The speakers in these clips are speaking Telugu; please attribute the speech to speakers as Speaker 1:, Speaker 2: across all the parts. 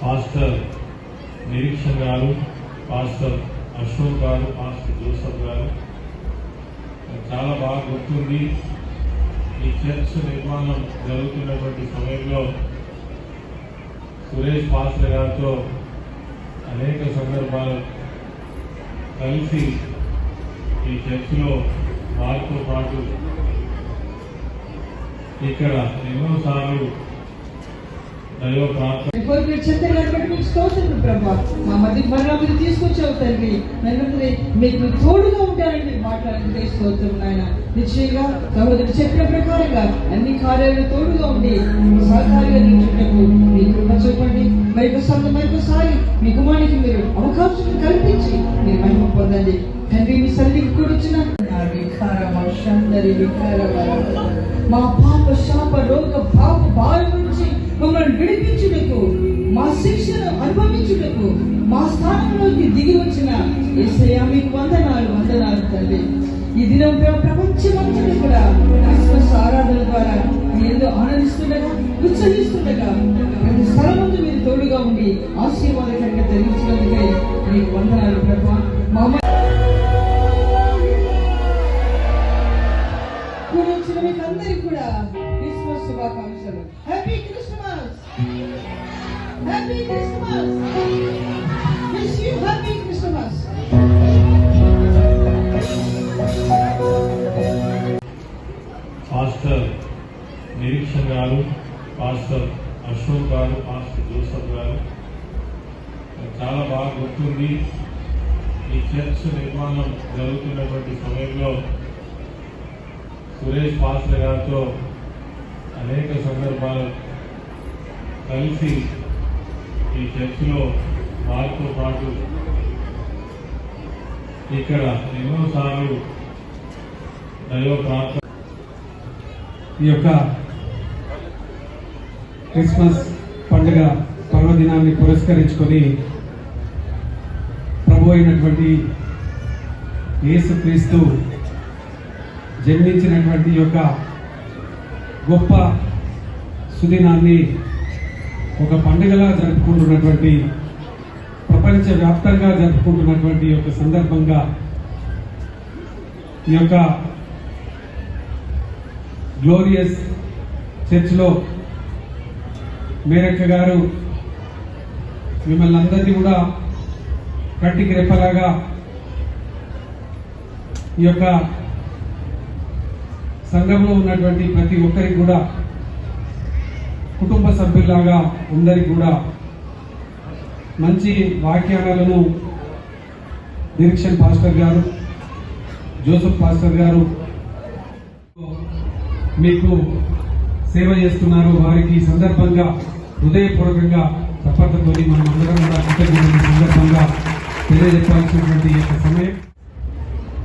Speaker 1: పాస్టర్ నిరీక్షణ్ గారు pastor Ashok garu pastor Joseph గారు చాలా బాగా గుర్తుంది. ఈ చర్చ్ నిర్మాణం జరుగుతున్నటువంటి సమయంలో సురేష్ పాస్టర్ గారితో అనేక సందర్భాలు కలిసి ఈ చర్చిలో వారితో పాటు ఇక్కడ ఎన్నోసార్లు దైవ ప్రార్థన
Speaker 2: కోరికలు మా మధ్య మరలా మీరు తీసుకొచ్చావు తండ్రి నన్ను మీకు తోడుగా ఉంటారని మీరు మాట్లాడుతుంటే స్తోత్రం నాయన. నిశ్చయంగా సహోదరు చెప్పిన ప్రకారంగా అన్ని కార్యాలు తోడుగా ఉండి సహకారిగా నిలిచినకు మీ కృప చూపండి. మరొకసారి మరొకసారి మీ కుమారునికి మీరు అవకాశం కల్పించి మీరు మహిమ పొందండి. తండ్రి మీ వచ్చిన నా వికార వర్షందరి వికార మా పాప శాప రోగ పాప బాధ నుంచి మమ్మల్ని విడిపించుటకు మా శిక్షను అనుభవించుటకు మా స్థానంలోకి దిగి వచ్చిన ఏసయ్యా మీకు వందనాలు వందనాలు తల్లి ఈ దినం ప్ర- ప్రపంచమంతటి కూడా క్రిస్మస్ ఆరాధన ద్వారా మీరు ఆనందిస్తుండగా ఉత్సహిస్తుండగా ప్రతి స్థలమందు మీరు తోడుగా ఉండి ఆశీర్వాదకంగా జరిగించినందుకే మీకు వందనాలు ప్రభా. మా అమ్మ మీకు అందరికీ కూడా క్రిస్మస్ శుభాకాంక్షలు. Happy Christmas happy Christmas wish you happy Christmas
Speaker 1: pastor Nireekshan గారు pastor Ashok garu pastor Joseph గారు చాలా బాగా గుర్తుంది. ఈ చర్చ్ నిర్మాణం జరుగుతున్నటువంటి సమయంలో సురేష్ పాస్టర్ గారితో అనేక సందర్భాలు కలిసి ఈ చర్చిలో వారితో పాటు ఇక్కడ ఎన్నోసార్లు దైవ ప్రార్థన
Speaker 3: ఈ యొక్క క్రిస్మస్ పండుగ పర్వదినాన్ని పురస్కరించుకొని ప్రభు అయినటువంటి యేసుక్రీస్తు జన్మించినటువంటి యొక్క గొప్ప సుదినాన్ని ఒక పండుగలా జరుపుకుంటున్నటువంటి ప్రపంచ వ్యాప్తంగా జరుపుకుంటున్నటువంటి యొక్క సందర్భంగా ఈ యొక్క గ్లోరియస్ చర్చ్లో మేరక్క గారు మిమ్మల్ని అందరినీ కూడా కంటికి రెప్పలాగా ఈ యొక్క సంఘంలో ఉన్నటువంటి ప్రతి ఒక్కరికి కూడా కుటుంబ సభ్యులాగా అందరికి కూడా మంచి వాక్యాలను నిరీక్షణ పాస్టర్ గారు జోసఫ్ పాస్టర్ గారు మీకు సేవ చేస్తున్నారు. వారికి సందర్భంగా హృదయపూర్వకంగా తప్పటతో మనం అందరం కూడా కృతజ్ఞతలు సందర్భంగా తెలియజెప్పాల్సినటువంటి సమయం.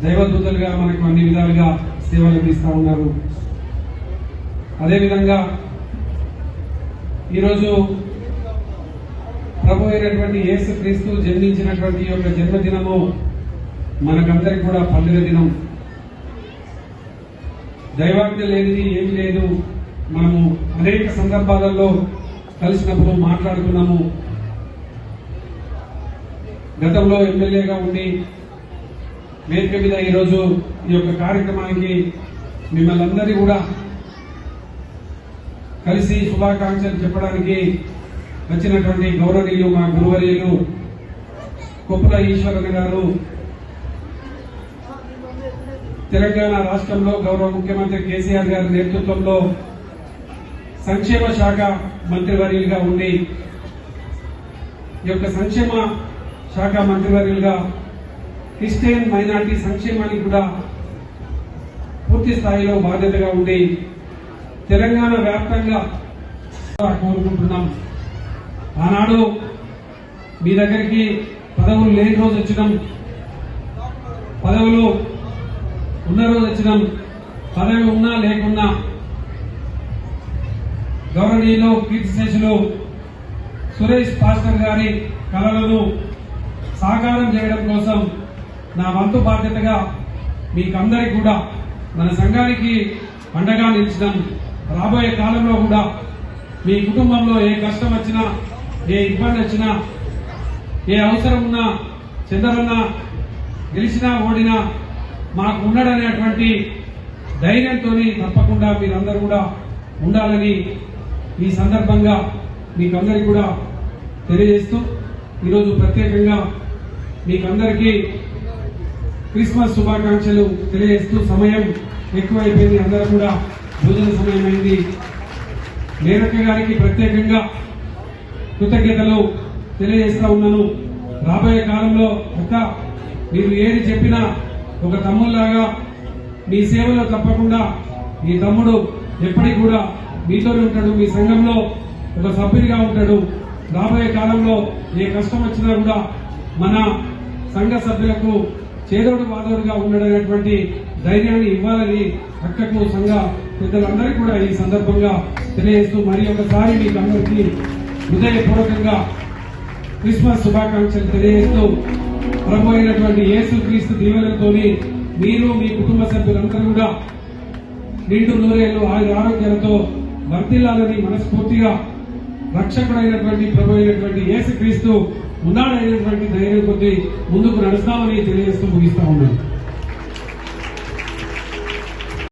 Speaker 3: దైవదూతలుగా మనకు అన్ని విధాలుగా సేవలు అందిస్తూ ఉన్నారు. అదేవిధంగా ఈరోజు ప్రభు అయినటువంటి యేసు క్రీస్తు జన్మించినటువంటి యొక్క జన్మదినము మనకందరికి కూడా పండుగ దినం. దైవాజ్ఞ లేనిది ఏమి లేదు. మనము అనేక సందర్భాలలో కలిసినప్పుడు మాట్లాడుకున్నాము. గతంలో ఎమ్మెల్యేగా ఉండి వేదిక మీద ఈరోజు ఈ యొక్క కార్యక్రమానికి మిమ్మల్ని అందరినీ కూడా కలిసి శుభాకాంక్షలు చెప్పడానికి వచ్చినటువంటి గౌరవనీయులు మా గురువర్యులు కొప్పుల ఈశ్వరన్ గారు తెలంగాణ రాష్ట్రంలో గౌరవ ముఖ్యమంత్రి కేసీఆర్ గారి నేతృత్వంలో సంక్షేమ శాఖ మంత్రివర్యులుగా ఉండి ఈ యొక్క సంక్షేమ శాఖ మంత్రివర్యులుగా క్రిస్టియన్ మైనార్టీ సంక్షేమానికి కూడా పూర్తి స్థాయిలో బాధ్యతగా ఉండి తెలంగాణ వ్యాప్తంగా కోరుకుంటున్నాం. ఆనాడు మీ దగ్గరికి పదవులు లేని రోజు వచ్చినాం. పదవులు ఉన్న రోజు వచ్చినాం. పదవి ఉన్నా లేకున్నా గౌరవనీయులు కీర్తిశేషులు సురేష్ పాస్టర్ గారి కళలను సాకారం చేయడం కోసం నా వంతు బాధ్యతగా మీకందరికి కూడా మన సంఘానికి పండగ నిలిచినాం రాబోయే కాలంలో కూడా మీ కుటుంబంలో ఏ కష్టం వచ్చినా ఏ ఇబ్బంది వచ్చినా ఏ అవసరం ఉన్నా చంద్రన్న గెలిచినా ఓడినా మాకు ఉండడనేటువంటి ధైర్యంతో తప్పకుండా మీరందరూ కూడా ఉండాలని ఈ సందర్భంగా మీకందరికి కూడా తెలియజేస్తూ ఈరోజు ప్రత్యేకంగా మీకందరికీ క్రిస్మస్ శుభాకాంక్షలు తెలియజేస్తూ సమయం ఎక్కువైపోయింది. అందరూ కూడా భోజన సమయం అయింది మేరక్క గారికి ప్రత్యేకంగా కృతజ్ఞతలు తెలియజేస్తా ఉన్నాను. రాబోయే కాలంలో ఒక మీరు ఏది చెప్పినా ఒక తమ్ముళ్ళాగా మీ సేవలో తప్పకుండా మీ తమ్ముడు ఎప్పటికి కూడా మీతోనే ఉంటాడు. మీ సంఘంలో ఒక సభ్యుడిగా ఉంటాడు. రాబోయే కాలంలో ఏ కష్టం వచ్చినా కూడా మన సంఘ సభ్యులకు చేదోడు వాదోడుగా ఉండడనేటువంటి ధైర్యాన్ని ఇవ్వాలని అక్కకు సంఘ పెద్దలందరికీ కూడా ఈ సందర్భంగా తెలియజేస్తూ మరి ఒకసారి మీకు అందరికీ హృదయపూర్వకంగా క్రిస్మస్ శుభాకాంక్షలు తెలియజేస్తూ ప్రభు అయినటువంటి యేసు క్రీస్తు దీవెనలతోని మీరు మీ కుటుంబ సభ్యులందరూ కూడా నిండు నూరేళ్ళు ఆయుర ఆరోగ్యాలతో వర్తిల్లాలని మనస్ఫూర్తిగా రక్షకుడైనటువంటి ప్రభు అయినటువంటి యేసు క్రీస్తు ఉన్నాడైనటువంటి ధైర్యం కొద్దీ ముందుకు నడుస్తామని తెలియజేస్తూ ముగిస్తా ఉన్నాను